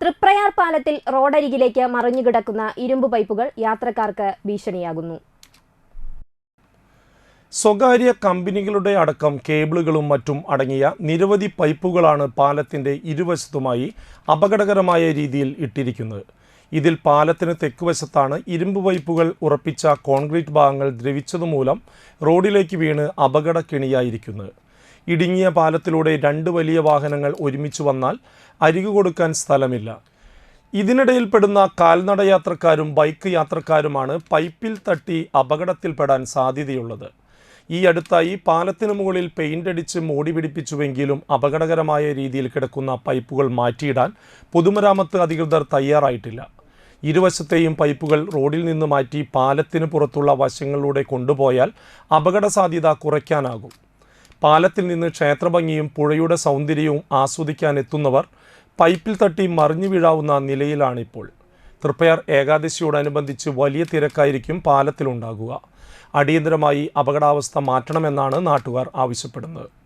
തൃപ്രയാർ പാലത്തിൽ റോഡരികിലേക്ക് മറിഞ്ഞുകിടക്കുന്ന ഇരുമ്പ് പൈപ്പുകൾ യാത്രക്കാർക്ക് ഭീഷണിയാകുന്നു. സ്വകാര്യ കമ്പനികളുടെ അടക്കം കേബിളുകളും മറ്റും അടങ്ങിയ നിരവധി പൈപ്പുകളാണ് പാലത്തിന്റെ ഇരുവശത്തുമായി അപകടകരമായ രീതിയിൽ ഇട്ടിരിക്കുന്നത്. ഇതിൽ പാലത്തിന് തെക്കുവശത്താണ് ഇരുമ്പ് പൈപ്പുകൾ ഉറപ്പിച്ച കോൺക്രീറ്റ് ഭാഗങ്ങൾ ദ്രവിച്ചതുമൂലം റോഡിലേക്ക് വീണ് അപകടക്കെണിയായിരിക്കുന്നത്. ഇടുങ്ങിയ പാലത്തിലൂടെ രണ്ട് വലിയ വാഹനങ്ങൾ ഒരുമിച്ച് വന്നാൽ അരികു കൊടുക്കാൻ സ്ഥലമില്ല. ഇതിനിടയിൽപ്പെടുന്ന കാൽനട യാത്രക്കാരും ബൈക്ക് യാത്രക്കാരുമാണ് പൈപ്പിൽ തട്ടി അപകടത്തിൽപ്പെടാൻ സാധ്യതയുള്ളത്. ഈ അടുത്തായി പാലത്തിന് മുകളിൽ പെയിന്റ് അടിച്ച് മോടി പിടിപ്പിച്ചുവെങ്കിലും അപകടകരമായ രീതിയിൽ കിടക്കുന്ന പൈപ്പുകൾ മാറ്റിയിടാൻ പൊതുമരാമത്ത് അധികൃതർ തയ്യാറായിട്ടില്ല. ഇരുവശത്തെയും പൈപ്പുകൾ റോഡിൽ നിന്ന് മാറ്റി പാലത്തിന് പുറത്തുള്ള വശങ്ങളിലൂടെ കൊണ്ടുപോയാൽ അപകട സാധ്യത കുറയ്ക്കാനാകും. പാലത്തിൽ നിന്ന് ക്ഷേത്രഭംഗിയും പുഴയുടെ സൗന്ദര്യവും ആസ്വദിക്കാൻ എത്തുന്നവർ പൈപ്പിൽ തട്ടി മറിഞ്ഞു വീഴാവുന്ന നിലയിലാണിപ്പോൾ. തൃപ്പയാർ ഏകാദശിയോടനുബന്ധിച്ച് വലിയ തിരക്കായിരിക്കും പാലത്തിലുണ്ടാകുക. അടിയന്തരമായി അപകടാവസ്ഥ മാറ്റണമെന്നാണ് നാട്ടുകാർ ആവശ്യപ്പെടുന്നത്.